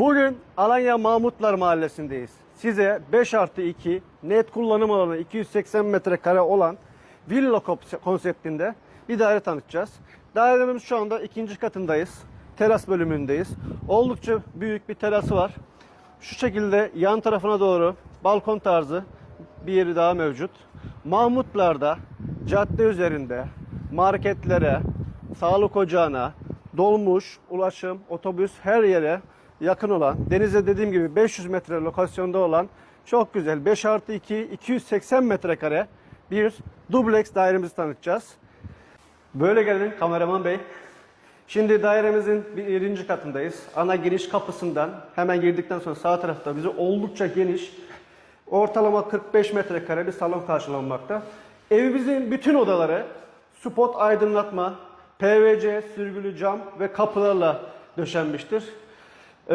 Bugün Alanya Mahmutlar Mahallesi'ndeyiz. Size 5 artı 2 net kullanım alanı 280 metrekare olan villa konseptinde bir daire tanıtacağız. Dairemiz şu anda ikinci katındayız. Teras bölümündeyiz. Oldukça büyük bir terası var. Şu şekilde yan tarafına doğru balkon tarzı bir yeri daha mevcut. Mahmutlar'da cadde üzerinde marketlere, sağlık ocağına, dolmuş, ulaşım, otobüs her yere yakın olan, denize dediğim gibi 500 metre lokasyonda olan çok güzel 5 artı 2, 280 metrekare bir dubleks dairemizi tanıtacağız. Böyle gelin kameraman bey. Şimdi dairemizin birinci katındayız. Ana giriş kapısından hemen girdikten sonra sağ tarafta bizi oldukça geniş, ortalama 45 metrekare bir salon karşılanmakta. Evimizin bütün odaları spot aydınlatma, PVC, sürgülü cam ve kapılarla döşenmiştir.